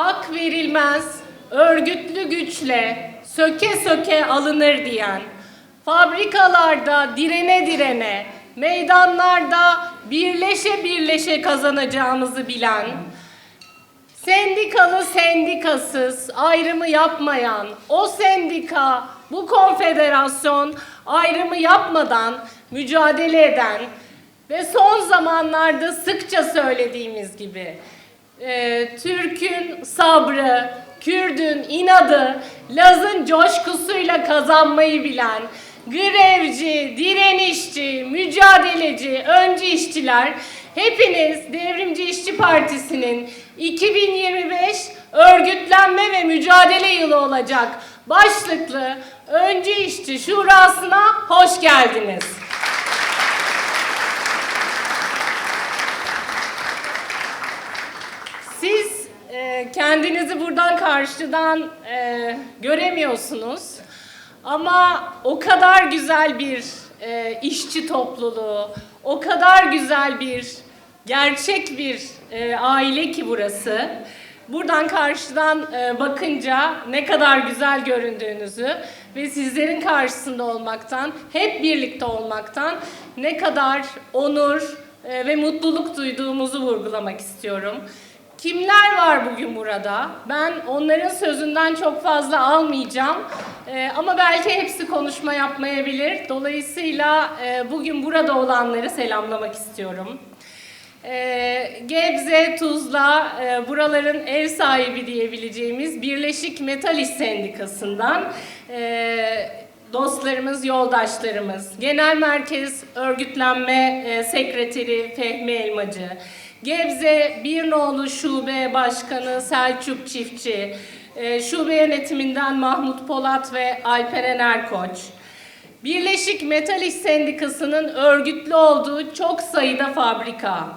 hak verilmez, örgütlü güçle söke söke alınır diyen, fabrikalarda direne direne, meydanlarda birleşe birleşe kazanacağımızı bilen, Sendikalı sendikasız ayrımı yapmayan o sendika, bu konfederasyon ayrımı yapmadan mücadele eden ve son zamanlarda sıkça söylediğimiz gibi e, Türk'ün sabrı, Kürd'ün inadı, Laz'ın coşkusuyla kazanmayı bilen, grevci, direnişçi, mücadeleci, öncü işçiler hepiniz Devrimci İşçi Partisi'nin 2025 örgütlenme ve mücadele yılı olacak başlıklı öncü işçi şurasına hoş geldiniz. Siz e, kendinizi buradan karşıdan e, göremiyorsunuz. Ama o kadar güzel bir e, işçi topluluğu, o kadar güzel bir, gerçek bir e, aile ki burası. Buradan karşıdan e, bakınca ne kadar güzel göründüğünüzü ve sizlerin karşısında olmaktan, hep birlikte olmaktan ne kadar onur e, ve mutluluk duyduğumuzu vurgulamak istiyorum. Kimler var bugün burada? Ben onların sözünden çok fazla almayacağım. Ee, ama belki hepsi konuşma yapmayabilir. Dolayısıyla e, bugün burada olanları selamlamak istiyorum. Ee, Gebze, Tuzla, e, buraların ev sahibi diyebileceğimiz Birleşik Metal İş Sendikası'ndan e, dostlarımız, yoldaşlarımız, Genel Merkez Örgütlenme e, Sekreteri Fehmi Elmacı, Gebze Bir Nolu Şube Başkanı Selçuk Çiftçi, e, şube yönetiminden Mahmut Polat ve Alperen Erkoç, Birleşik Metal İş Sendikası'nın örgütlü olduğu çok sayıda fabrika,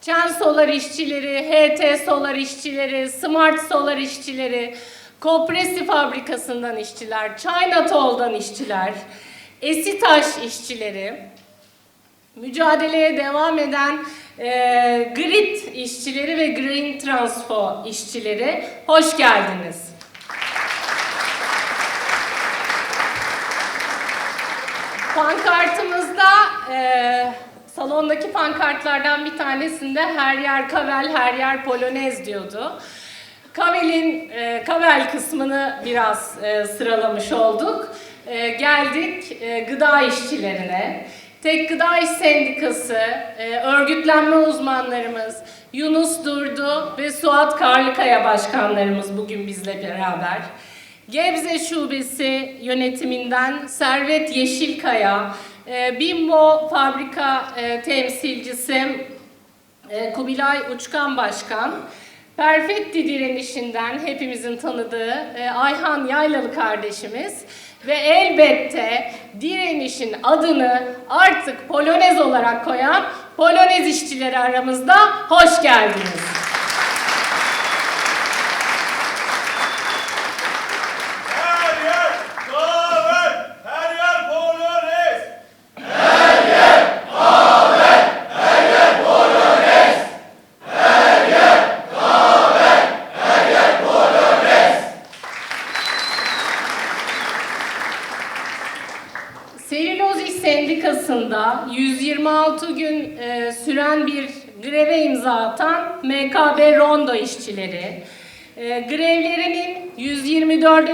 Çen Solar işçileri, HT Solar işçileri, Smart Solar işçileri, Kopresi fabrikasından işçiler, Chinatoll'dan işçiler, Esitaş işçileri, mücadeleye devam eden e, grid işçileri ve green transfo işçileri hoş geldiniz. Pankartımızda e, salondaki pankartlardan bir tanesinde her yer kavel, her yer polonez diyordu. Kavel'in e, Kavel kısmını biraz e, sıralamış olduk. E, geldik e, gıda işçilerine. Tek Gıda İş Sendikası, e, örgütlenme uzmanlarımız Yunus Durdu ve Suat Karlıkaya başkanlarımız bugün bizle beraber. Gebze Şubesi yönetiminden Servet Yeşilkaya, e, Bimbo Fabrika e, temsilcisi e, Kubilay Uçkan Başkan, Perfetti direnişinden hepimizin tanıdığı e, Ayhan Yaylalı kardeşimiz ve elbette direnişin adını artık Polonez olarak koyan Polonez işçileri aramızda hoş geldiniz. Her yer kahve, her yer polonez. Selüloz İş Sendikası'nda 126 gün e, süren bir greve imza atan MKB Rondo işçileri, e, grevlerinin 124.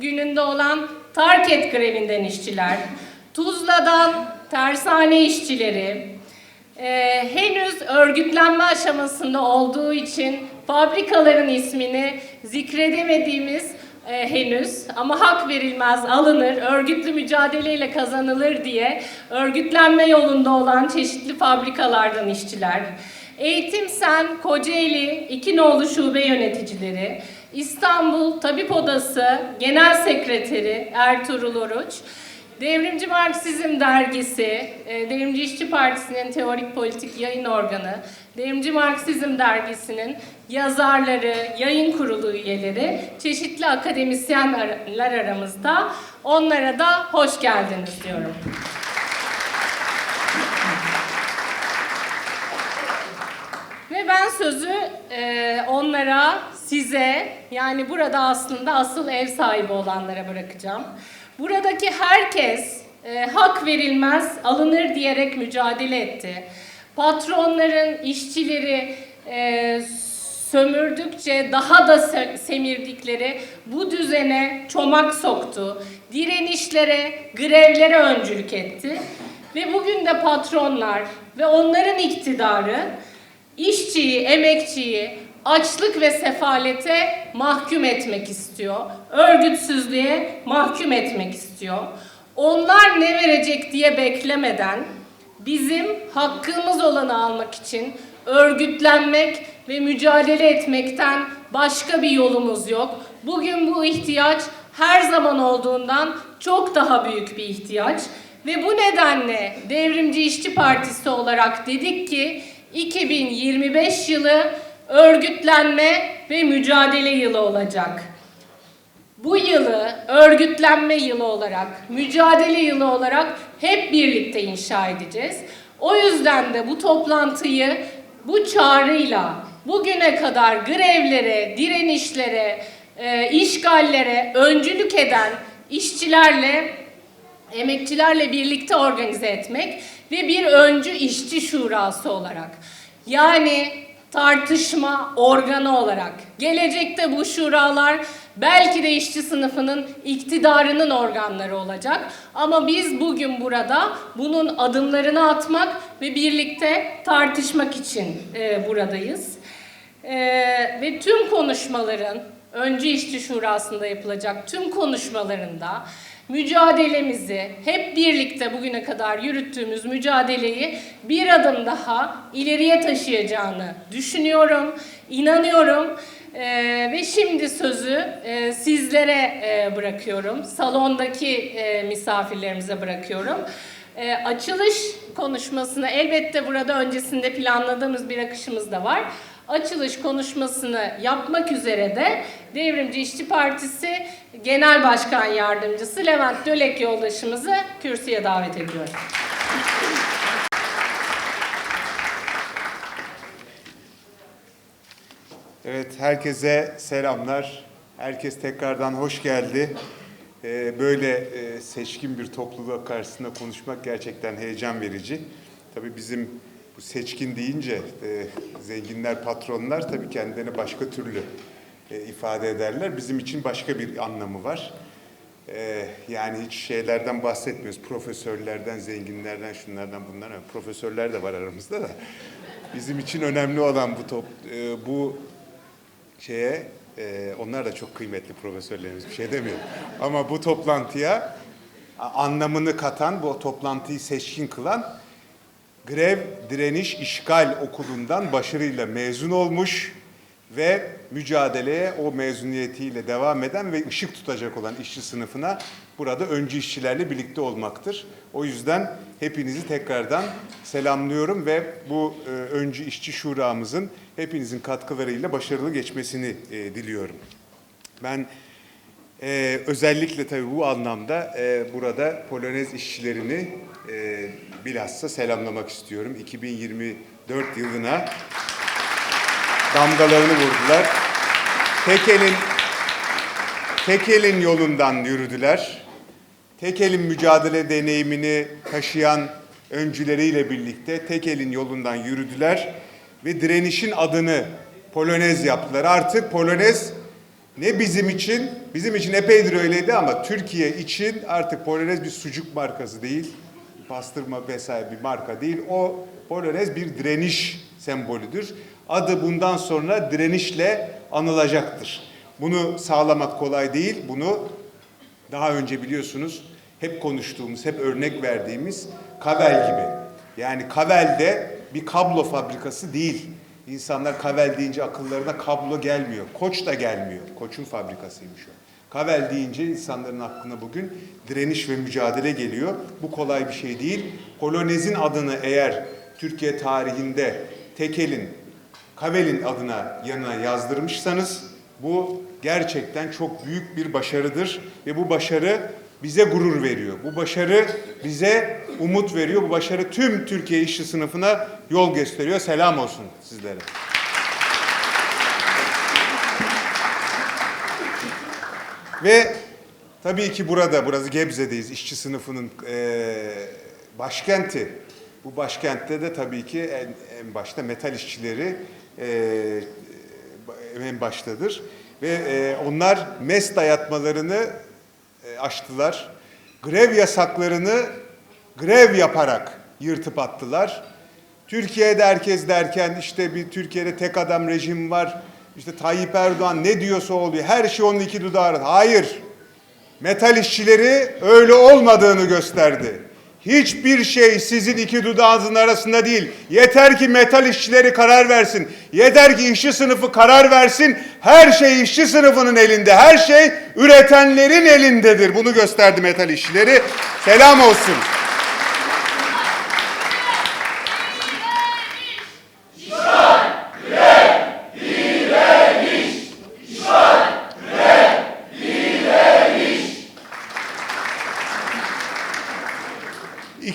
gününde olan Tarket grevinden işçiler, Tuzla'dan tersane işçileri, e, henüz örgütlenme aşamasında olduğu için fabrikaların ismini zikredemediğimiz e, henüz ama hak verilmez alınır, örgütlü mücadeleyle kazanılır diye örgütlenme yolunda olan çeşitli fabrikalardan işçiler, Eğitim Sen, Kocaeli, İki Nolu Şube Yöneticileri, İstanbul Tabip Odası Genel Sekreteri Ertuğrul Oruç, Devrimci Marksizm Dergisi, e, Devrimci İşçi Partisi'nin teorik politik yayın organı, Devrimci Marksizm Dergisi'nin yazarları, yayın kurulu üyeleri, çeşitli akademisyenler aramızda. Onlara da hoş geldiniz diyorum. Ben sözü e, onlara, size yani burada aslında asıl ev sahibi olanlara bırakacağım. Buradaki herkes e, hak verilmez, alınır diyerek mücadele etti. Patronların, işçileri e, sömürdükçe daha da se- semirdikleri bu düzene çomak soktu. Direnişlere, grevlere öncülük etti. Ve bugün de patronlar ve onların iktidarı işçiyi, emekçiyi açlık ve sefalete mahkum etmek istiyor. Örgütsüzlüğe mahkum etmek istiyor. Onlar ne verecek diye beklemeden bizim hakkımız olanı almak için örgütlenmek ve mücadele etmekten başka bir yolumuz yok. Bugün bu ihtiyaç her zaman olduğundan çok daha büyük bir ihtiyaç. Ve bu nedenle Devrimci İşçi Partisi olarak dedik ki 2025 yılı örgütlenme ve mücadele yılı olacak. Bu yılı örgütlenme yılı olarak, mücadele yılı olarak hep birlikte inşa edeceğiz. O yüzden de bu toplantıyı bu çağrıyla bugüne kadar grevlere, direnişlere, e, işgallere öncülük eden işçilerle emekçilerle birlikte organize etmek ve bir öncü işçi şurası olarak. Yani tartışma organı olarak. Gelecekte bu şuralar belki de işçi sınıfının iktidarının organları olacak. Ama biz bugün burada bunun adımlarını atmak ve birlikte tartışmak için e, buradayız. E, ve tüm konuşmaların öncü işçi şurasında yapılacak tüm konuşmalarında mücadelemizi hep birlikte bugüne kadar yürüttüğümüz mücadeleyi bir adım daha ileriye taşıyacağını düşünüyorum, inanıyorum. Ee, ve şimdi sözü e, sizlere e, bırakıyorum. Salondaki e, misafirlerimize bırakıyorum. E, açılış konuşmasını elbette burada öncesinde planladığımız bir akışımız da var. Açılış konuşmasını yapmak üzere de Devrimci İşçi Partisi Genel Başkan Yardımcısı Levent Dölek yoldaşımızı kürsüye davet ediyorum. Evet, herkese selamlar. Herkes tekrardan hoş geldi. Ee, Böyle e, seçkin bir topluluk karşısında konuşmak gerçekten heyecan verici. Tabii bizim bu seçkin deyince e, zenginler, patronlar tabii kendilerini başka türlü e, ifade ederler. Bizim için başka bir anlamı var. Ee, Yani hiç şeylerden bahsetmiyoruz. Profesörlerden, zenginlerden, şunlardan, bunlardan. Profesörler de var aramızda da. Bizim için önemli olan bu top, e, bu şeye e, onlar da çok kıymetli profesörlerimiz bir şey demiyorum. Ama bu toplantıya anlamını katan, bu toplantıyı seçkin kılan grev, direniş, işgal okulundan başarıyla mezun olmuş ve mücadeleye o mezuniyetiyle devam eden ve ışık tutacak olan işçi sınıfına burada öncü işçilerle birlikte olmaktır. O yüzden hepinizi tekrardan selamlıyorum ve bu e, öncü işçi şuramızın hepinizin katkılarıyla başarılı geçmesini e, diliyorum. Ben ee, özellikle tabii bu anlamda e, burada Polonez işçilerini e, bilhassa selamlamak istiyorum. 2024 yılına damgalarını vurdular. Tek elin, tek elin yolundan yürüdüler. Tek elin mücadele deneyimini taşıyan öncüleriyle birlikte tek elin yolundan yürüdüler ve direnişin adını Polonez yaptılar. Artık Polonez ne bizim için, bizim için epeydir öyleydi ama Türkiye için artık Polonez bir sucuk markası değil, pastırma vesaire bir marka değil. O Polonez bir direniş sembolüdür. Adı bundan sonra direnişle anılacaktır. Bunu sağlamak kolay değil. Bunu daha önce biliyorsunuz hep konuştuğumuz, hep örnek verdiğimiz Kavel gibi. Yani Kavel de bir kablo fabrikası değil. İnsanlar Kavel deyince akıllarına kablo gelmiyor. Koç da gelmiyor. Koç'un fabrikasıymış o. Kavel deyince insanların aklına bugün direniş ve mücadele geliyor. Bu kolay bir şey değil. Polonez'in adını eğer Türkiye tarihinde Tekel'in, Kavel'in adına yanına yazdırmışsanız bu gerçekten çok büyük bir başarıdır ve bu başarı bize gurur veriyor. Bu başarı bize umut veriyor. Bu başarı tüm Türkiye işçi sınıfına yol gösteriyor. Selam olsun sizlere. Ve tabii ki burada, burası Gebze'deyiz, işçi sınıfının eee, başkenti. Bu başkentte de tabii ki en, en başta metal işçileri eee, en baştadır. Ve eee, onlar MES dayatmalarını e, aştılar. Grev yasaklarını grev yaparak yırtıp attılar. Türkiye'de herkes derken işte bir Türkiye'de tek adam rejim var. İşte Tayyip Erdoğan ne diyorsa oluyor. Her şey onun iki dudağı. Hayır. Metal işçileri öyle olmadığını gösterdi. Hiçbir şey sizin iki dudağınızın arasında değil. Yeter ki metal işçileri karar versin. Yeter ki işçi sınıfı karar versin. Her şey işçi sınıfının elinde. Her şey üretenlerin elindedir. Bunu gösterdi metal işçileri. Selam olsun.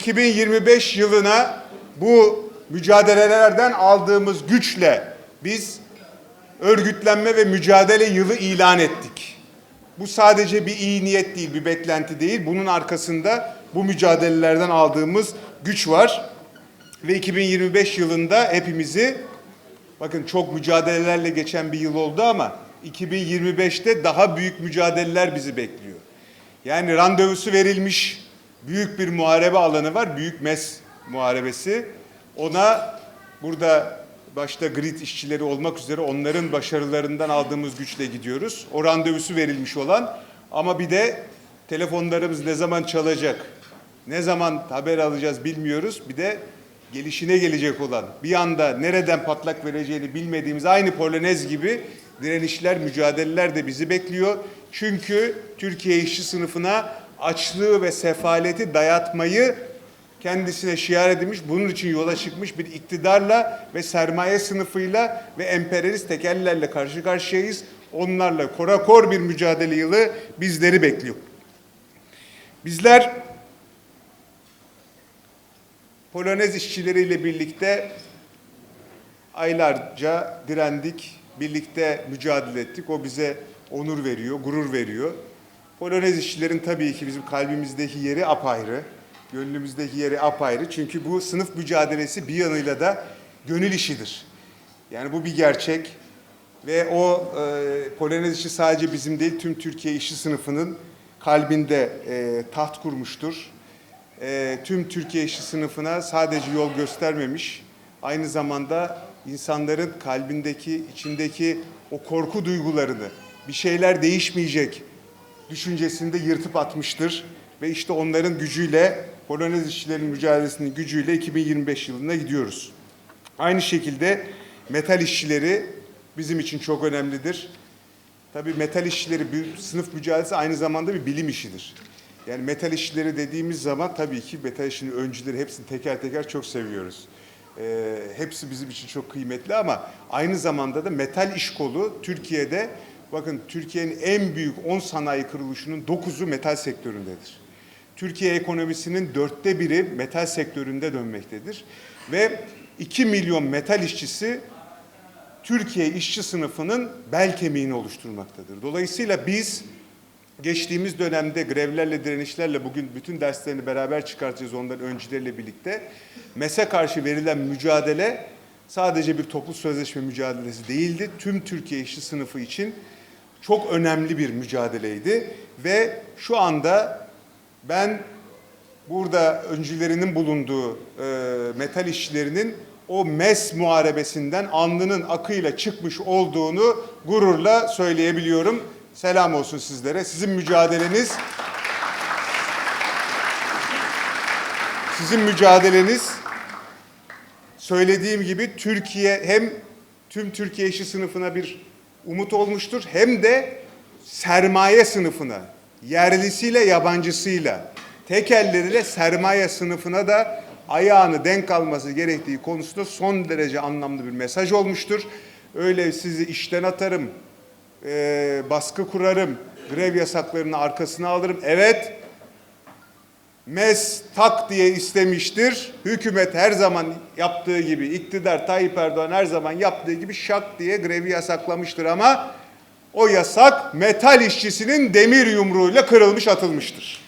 ...2025 yılına bu mücadelelerden aldığımız güçle biz örgütlenme ve mücadele yılı ilan ettik. Bu sadece bir iyi niyet değil, bir beklenti değil. Bunun arkasında bu mücadelelerden aldığımız güç var. Ve 2025 yılında hepimizi, bakın çok mücadelelerle geçen bir yıl oldu ama 2025'te daha büyük mücadeleler bizi bekliyor. Yani randevusu verilmiş büyük bir muharebe alanı var. Büyük MES muharebesi. Ona burada başta grid işçileri olmak üzere onların başarılarından aldığımız güçle gidiyoruz. O randevusu verilmiş olan ama bir de telefonlarımız ne zaman çalacak, ne zaman haber alacağız bilmiyoruz. Bir de gelişine gelecek olan, bir anda nereden patlak vereceğini bilmediğimiz aynı Polonez gibi direnişler, mücadeleler de bizi bekliyor. Çünkü Türkiye işçi sınıfına açlığı ve sefaleti dayatmayı kendisine şiar edilmiş, bunun için yola çıkmış bir iktidarla ve sermaye sınıfıyla ve emperyalist tekellerle karşı karşıyayız. Onlarla korakor bir mücadele yılı bizleri bekliyor. Bizler Polonez işçileriyle birlikte aylarca direndik, birlikte mücadele ettik. O bize onur veriyor, gurur veriyor. Polonez işçilerin tabii ki bizim kalbimizdeki yeri apayrı, gönlümüzdeki yeri apayrı. Çünkü bu sınıf mücadelesi bir yanıyla da gönül işidir. Yani bu bir gerçek ve o e, Polonez işi sadece bizim değil, tüm Türkiye işçi sınıfının kalbinde e, taht kurmuştur. E, tüm Türkiye işçi sınıfına sadece yol göstermemiş, aynı zamanda insanların kalbindeki, içindeki o korku duygularını, bir şeyler değişmeyecek düşüncesini de yırtıp atmıştır. Ve işte onların gücüyle, Polonez işçilerin mücadelesinin gücüyle 2025 yılına gidiyoruz. Aynı şekilde metal işçileri bizim için çok önemlidir. Tabii metal işçileri bir sınıf mücadelesi aynı zamanda bir bilim işidir. Yani metal işçileri dediğimiz zaman tabii ki metal işçinin öncüleri hepsini teker teker çok seviyoruz. Ee, hepsi bizim için çok kıymetli ama aynı zamanda da metal iş kolu Türkiye'de bakın Türkiye'nin en büyük 10 sanayi kuruluşunun 9'u metal sektöründedir. Türkiye ekonomisinin dörtte biri metal sektöründe dönmektedir. Ve 2 milyon metal işçisi Türkiye işçi sınıfının bel kemiğini oluşturmaktadır. Dolayısıyla biz geçtiğimiz dönemde grevlerle, direnişlerle bugün bütün derslerini beraber çıkartacağız onların öncüleriyle birlikte. MES'e karşı verilen mücadele sadece bir toplu sözleşme mücadelesi değildi. Tüm Türkiye işçi sınıfı için çok önemli bir mücadeleydi ve şu anda ben burada öncülerinin bulunduğu e, metal işçilerinin o MES muharebesinden alnının akıyla çıkmış olduğunu gururla söyleyebiliyorum. Selam olsun sizlere. Sizin mücadeleniz sizin mücadeleniz söylediğim gibi Türkiye hem tüm Türkiye işçi sınıfına bir umut olmuştur hem de sermaye sınıfına, yerlisiyle yabancısıyla, tekelleriyle sermaye sınıfına da ayağını denk alması gerektiği konusunda son derece anlamlı bir mesaj olmuştur. Öyle sizi işten atarım, e, baskı kurarım, grev yasaklarını arkasına alırım. Evet, MES tak diye istemiştir. Hükümet her zaman yaptığı gibi, iktidar Tayyip Erdoğan her zaman yaptığı gibi şak diye grevi yasaklamıştır ama O yasak metal işçisinin demir yumruğuyla kırılmış atılmıştır.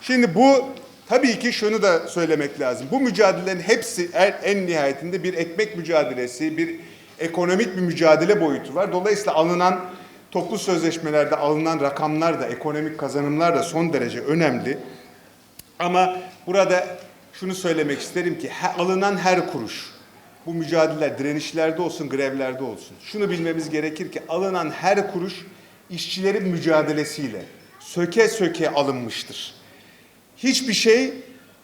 Şimdi bu tabii ki şunu da söylemek lazım. Bu mücadelelerin hepsi en, en nihayetinde bir ekmek mücadelesi, bir ekonomik bir mücadele boyutu var. Dolayısıyla alınan toplu sözleşmelerde alınan rakamlar da ekonomik kazanımlar da son derece önemli. Ama burada şunu söylemek isterim ki alınan her kuruş bu mücadeleler direnişlerde olsun, grevlerde olsun. Şunu bilmemiz gerekir ki alınan her kuruş işçilerin mücadelesiyle söke söke alınmıştır. Hiçbir şey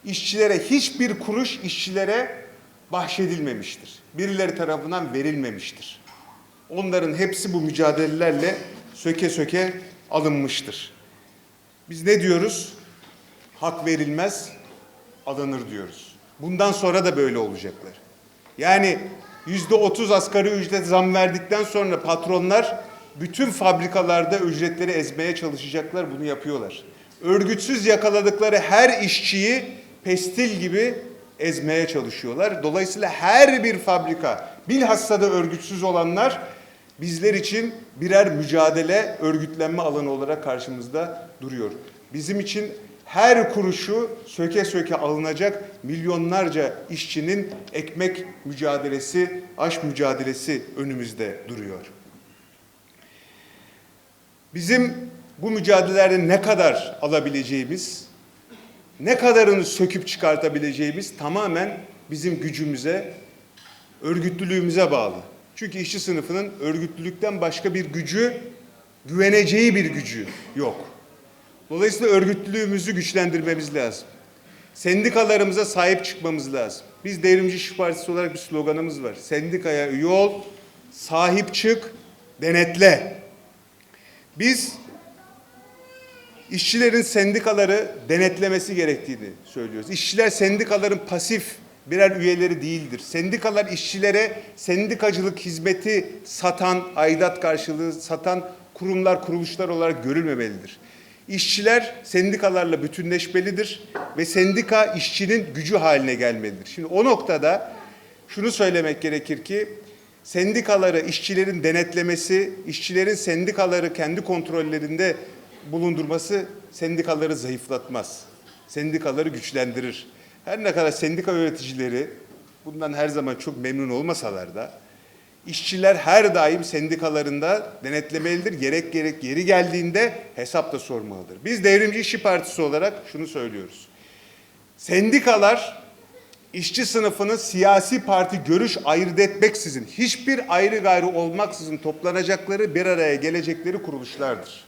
işçilere, hiçbir kuruş işçilere bahşedilmemiştir. Birileri tarafından verilmemiştir. Onların hepsi bu mücadelelerle söke söke alınmıştır. Biz ne diyoruz? Hak verilmez, alınır diyoruz. Bundan sonra da böyle olacaklar. Yani yüzde otuz asgari ücret zam verdikten sonra patronlar bütün fabrikalarda ücretleri ezmeye çalışacaklar, bunu yapıyorlar. Örgütsüz yakaladıkları her işçiyi pestil gibi ezmeye çalışıyorlar. Dolayısıyla her bir fabrika, bilhassa da örgütsüz olanlar bizler için birer mücadele, örgütlenme alanı olarak karşımızda duruyor. Bizim için her kuruşu söke söke alınacak milyonlarca işçinin ekmek mücadelesi, aş mücadelesi önümüzde duruyor. Bizim bu mücadelelerde ne kadar alabileceğimiz, ne kadarını söküp çıkartabileceğimiz tamamen bizim gücümüze, örgütlülüğümüze bağlı. Çünkü işçi sınıfının örgütlülükten başka bir gücü, güveneceği bir gücü yok. Dolayısıyla örgütlülüğümüzü güçlendirmemiz lazım. Sendikalarımıza sahip çıkmamız lazım. Biz Devrimci İşçi Partisi olarak bir sloganımız var. Sendikaya üye ol, sahip çık, denetle. Biz işçilerin sendikaları denetlemesi gerektiğini söylüyoruz. İşçiler sendikaların pasif birer üyeleri değildir. Sendikalar işçilere sendikacılık hizmeti satan, aidat karşılığı satan kurumlar, kuruluşlar olarak görülmemelidir. İşçiler sendikalarla bütünleşmelidir ve sendika işçinin gücü haline gelmelidir. Şimdi o noktada şunu söylemek gerekir ki sendikaları işçilerin denetlemesi, işçilerin sendikaları kendi kontrollerinde bulundurması sendikaları zayıflatmaz. Sendikaları güçlendirir. Her ne kadar sendika yöneticileri bundan her zaman çok memnun olmasalar da işçiler her daim sendikalarında denetlemelidir. Gerek gerek yeri geldiğinde hesap da sormalıdır. Biz Devrimci İşçi Partisi olarak şunu söylüyoruz. Sendikalar işçi sınıfının siyasi parti görüş ayırt etmeksizin, hiçbir ayrı gayrı olmaksızın toplanacakları, bir araya gelecekleri kuruluşlardır.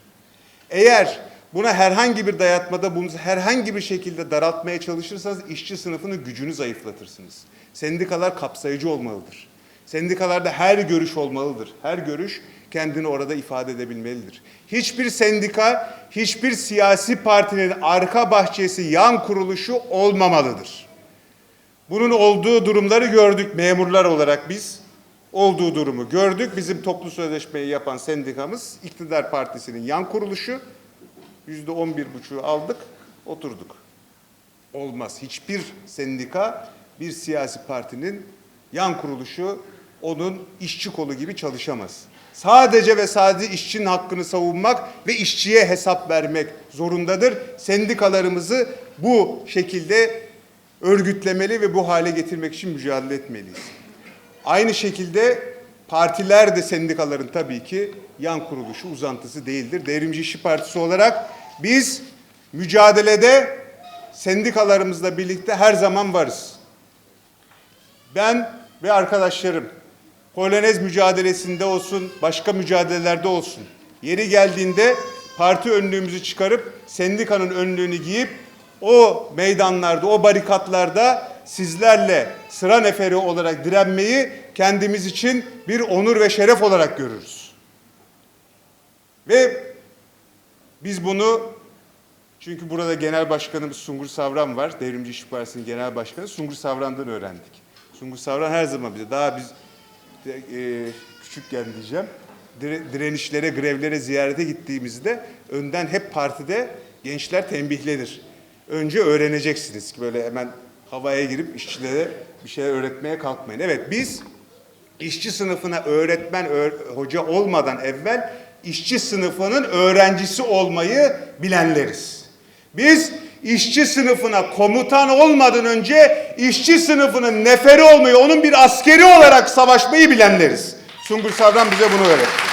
Eğer buna herhangi bir dayatmada bunu herhangi bir şekilde daraltmaya çalışırsanız işçi sınıfının gücünü zayıflatırsınız. Sendikalar kapsayıcı olmalıdır. Sendikalarda her görüş olmalıdır. Her görüş kendini orada ifade edebilmelidir. Hiçbir sendika, hiçbir siyasi partinin arka bahçesi, yan kuruluşu olmamalıdır. Bunun olduğu durumları gördük memurlar olarak biz. Olduğu durumu gördük. Bizim toplu sözleşmeyi yapan sendikamız iktidar partisinin yan kuruluşu. Yüzde on bir buçuğu aldık, oturduk. Olmaz. Hiçbir sendika bir siyasi partinin yan kuruluşu onun işçi kolu gibi çalışamaz. Sadece ve sadece işçinin hakkını savunmak ve işçiye hesap vermek zorundadır. Sendikalarımızı bu şekilde örgütlemeli ve bu hale getirmek için mücadele etmeliyiz. Aynı şekilde partiler de sendikaların tabii ki yan kuruluşu, uzantısı değildir. Devrimci İşçi Partisi olarak biz mücadelede sendikalarımızla birlikte her zaman varız. Ben ve arkadaşlarım Polonez mücadelesinde olsun, başka mücadelelerde olsun. Yeri geldiğinde parti önlüğümüzü çıkarıp sendikanın önlüğünü giyip o meydanlarda, o barikatlarda sizlerle sıra neferi olarak direnmeyi kendimiz için bir onur ve şeref olarak görürüz. Ve biz bunu çünkü burada Genel Başkanımız Sungur Savran var. Devrimci İşçi Partisi'nin Genel Başkanı. Sungur Savran'dan öğrendik. Sungur Savran her zaman bize daha biz e, küçükken diyeceğim dire- direnişlere, grevlere ziyarete gittiğimizde önden hep partide gençler tembihlenir. Önce öğreneceksiniz ki böyle hemen havaya girip işçilere bir şeyler öğretmeye kalkmayın. Evet biz işçi sınıfına öğretmen, öğ- hoca olmadan evvel işçi sınıfının öğrencisi olmayı bilenleriz. Biz işçi sınıfına komutan olmadan önce işçi sınıfının neferi olmayı, onun bir askeri olarak savaşmayı bilenleriz. Sungur Savran bize bunu öğretti.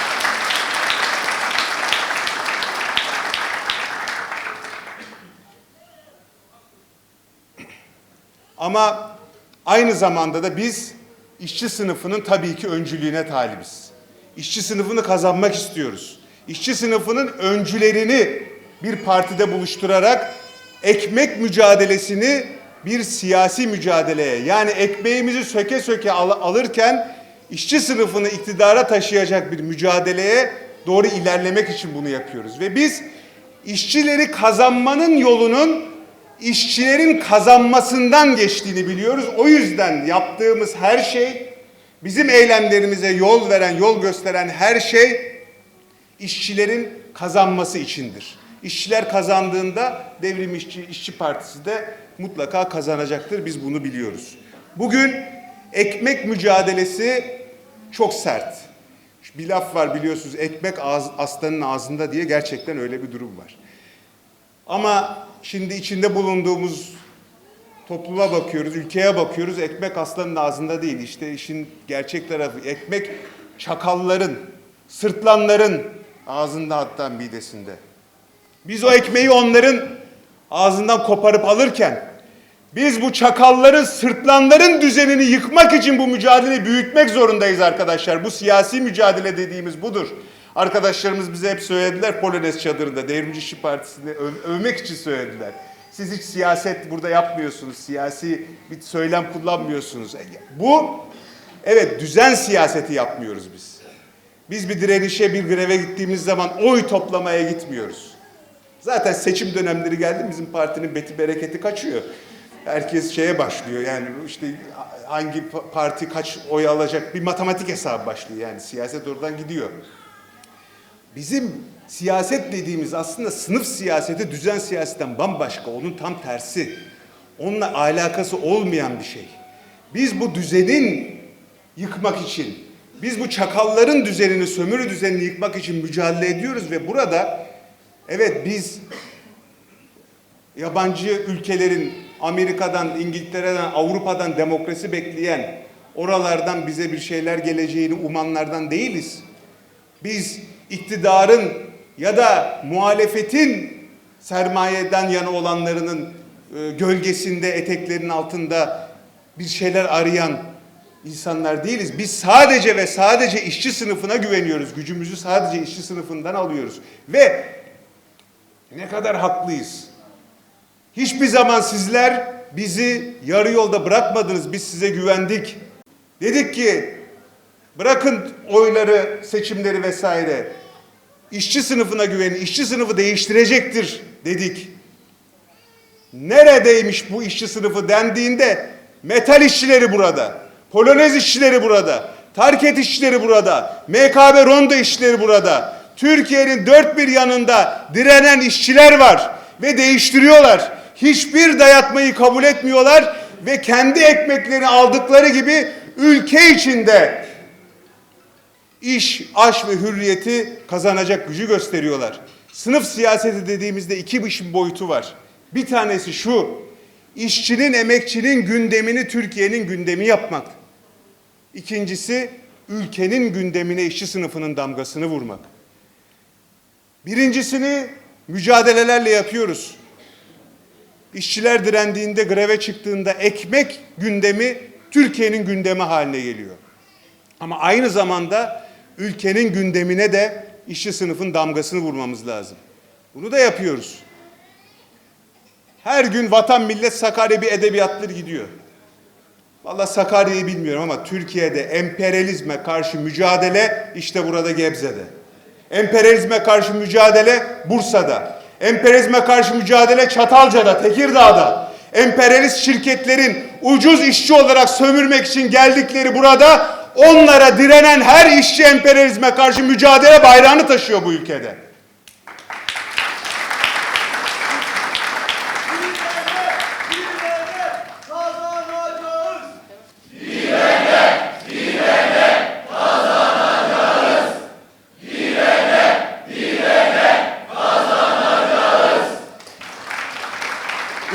Ama aynı zamanda da biz işçi sınıfının tabii ki öncülüğüne talibiz. İşçi sınıfını kazanmak istiyoruz. İşçi sınıfının öncülerini bir partide buluşturarak ekmek mücadelesini bir siyasi mücadeleye yani ekmeğimizi söke söke al- alırken işçi sınıfını iktidara taşıyacak bir mücadeleye doğru ilerlemek için bunu yapıyoruz. Ve biz işçileri kazanmanın yolunun işçilerin kazanmasından geçtiğini biliyoruz. O yüzden yaptığımız her şey, bizim eylemlerimize yol veren, yol gösteren her şey işçilerin kazanması içindir. İşçiler kazandığında Devrim İşçi, İşçi Partisi de mutlaka kazanacaktır. Biz bunu biliyoruz. Bugün ekmek mücadelesi çok sert. Bir laf var biliyorsunuz ekmek ağız, aslanın ağzında diye gerçekten öyle bir durum var. Ama şimdi içinde bulunduğumuz topluma bakıyoruz, ülkeye bakıyoruz. Ekmek aslanın ağzında değil. İşte işin gerçek tarafı ekmek çakalların, sırtlanların ağzında hatta midesinde. Biz o ekmeği onların ağzından koparıp alırken biz bu çakalların, sırtlanların düzenini yıkmak için bu mücadeleyi büyütmek zorundayız arkadaşlar. Bu siyasi mücadele dediğimiz budur. Arkadaşlarımız bize hep söylediler Polonez çadırında, Devrimci İşçi Partisi'ni öv- övmek için söylediler. Siz hiç siyaset burada yapmıyorsunuz, siyasi bir söylem kullanmıyorsunuz. E, Bu, evet düzen siyaseti yapmıyoruz biz. Biz bir direnişe, bir greve gittiğimiz zaman oy toplamaya gitmiyoruz. Zaten seçim dönemleri geldi bizim partinin beti bereketi kaçıyor. Herkes şeye başlıyor yani işte hangi pa- parti kaç oy alacak bir matematik hesabı başlıyor yani siyaset oradan gidiyor. Bizim siyaset dediğimiz aslında sınıf siyaseti düzen siyasetten bambaşka, onun tam tersi. Onunla alakası olmayan bir şey. Biz bu düzenin yıkmak için, biz bu çakalların düzenini, sömürü düzenini yıkmak için mücadele ediyoruz ve burada evet biz yabancı ülkelerin Amerika'dan, İngiltere'den, Avrupa'dan demokrasi bekleyen, oralardan bize bir şeyler geleceğini umanlardan değiliz. Biz iktidarın ya da muhalefetin sermayeden yana olanlarının e, gölgesinde, eteklerinin altında bir şeyler arayan insanlar değiliz. Biz sadece ve sadece işçi sınıfına güveniyoruz. Gücümüzü sadece işçi sınıfından alıyoruz. Ve ne kadar haklıyız. Hiçbir zaman sizler bizi yarı yolda bırakmadınız. Biz size güvendik. Dedik ki bırakın oyları, seçimleri vesaire. İşçi sınıfına güvenin. İşçi sınıfı değiştirecektir dedik. Neredeymiş bu işçi sınıfı dendiğinde metal işçileri burada. Polonez işçileri burada. Tarket işçileri burada. MKB Ronda işçileri burada. Türkiye'nin dört bir yanında direnen işçiler var ve değiştiriyorlar. Hiçbir dayatmayı kabul etmiyorlar ve kendi ekmeklerini aldıkları gibi ülke içinde iş, aş ve hürriyeti kazanacak gücü gösteriyorlar. Sınıf siyaseti dediğimizde iki işin boyutu var. Bir tanesi şu, işçinin, emekçinin gündemini Türkiye'nin gündemi yapmak. İkincisi, ülkenin gündemine işçi sınıfının damgasını vurmak. Birincisini mücadelelerle yapıyoruz. İşçiler direndiğinde, greve çıktığında ekmek gündemi Türkiye'nin gündemi haline geliyor. Ama aynı zamanda ülkenin gündemine de işçi sınıfın damgasını vurmamız lazım. Bunu da yapıyoruz. Her gün vatan millet Sakarya bir edebiyattır gidiyor. Vallahi Sakarya'yı bilmiyorum ama Türkiye'de emperyalizme karşı mücadele işte burada Gebze'de. Emperyalizme karşı mücadele Bursa'da. Emperyalizme karşı mücadele Çatalca'da, Tekirdağ'da. Emperyalist şirketlerin ucuz işçi olarak sömürmek için geldikleri burada onlara direnen her işçi emperyalizme karşı mücadele bayrağını taşıyor bu ülkede.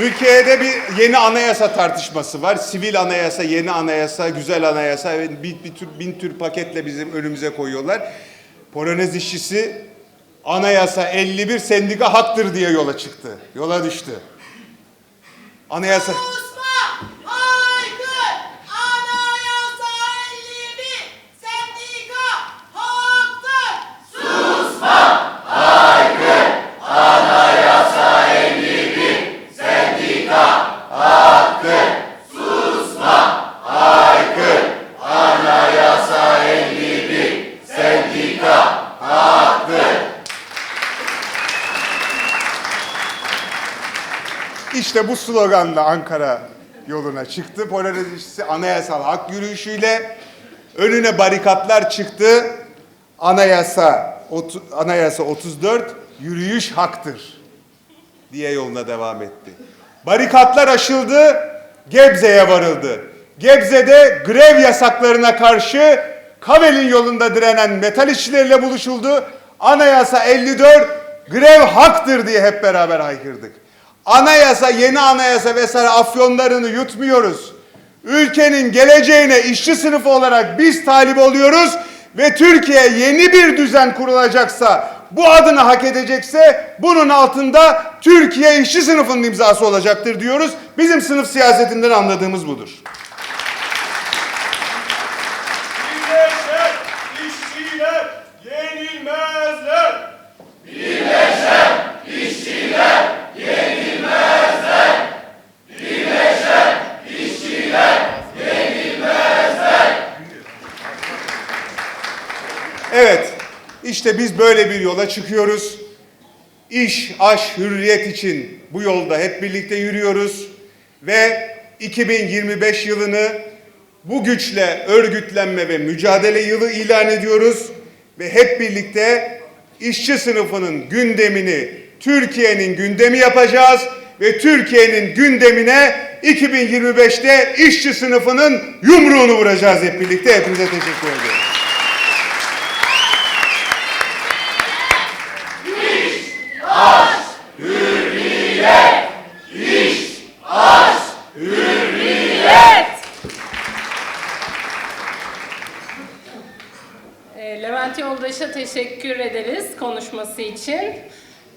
Türkiye'de bir yeni anayasa tartışması var. Sivil anayasa, yeni anayasa, güzel anayasa bir, bir tür, bin tür paketle bizim önümüze koyuyorlar. Polonez işçisi anayasa 51 sendika haktır diye yola çıktı. Yola düştü. Anayasa... İşte bu sloganla Ankara yoluna çıktı. İşçisi anayasal hak yürüyüşüyle önüne barikatlar çıktı. Anayasa anayasa 34 yürüyüş haktır diye yoluna devam etti. Barikatlar aşıldı, Gebze'ye varıldı. Gebze'de grev yasaklarına karşı Kavel'in yolunda direnen metal işçileriyle buluşuldu. Anayasa 54 grev haktır diye hep beraber haykırdık. Anayasa, yeni anayasa vesaire afyonlarını yutmuyoruz. Ülkenin geleceğine işçi sınıfı olarak biz talip oluyoruz ve Türkiye yeni bir düzen kurulacaksa, bu adını hak edecekse bunun altında Türkiye işçi sınıfının imzası olacaktır diyoruz. Bizim sınıf siyasetinden anladığımız budur. Evet, işte biz böyle bir yola çıkıyoruz. İş, aş, hürriyet için bu yolda hep birlikte yürüyoruz ve 2025 yılını bu güçle örgütlenme ve mücadele yılı ilan ediyoruz ve hep birlikte işçi sınıfının gündemini Türkiye'nin gündemi yapacağız ve Türkiye'nin gündemine 2025'te işçi sınıfının yumruğunu vuracağız hep birlikte. Hepinize teşekkür ediyorum. Evet. Ee, Levent Yoldaş'a teşekkür ederiz konuşması için.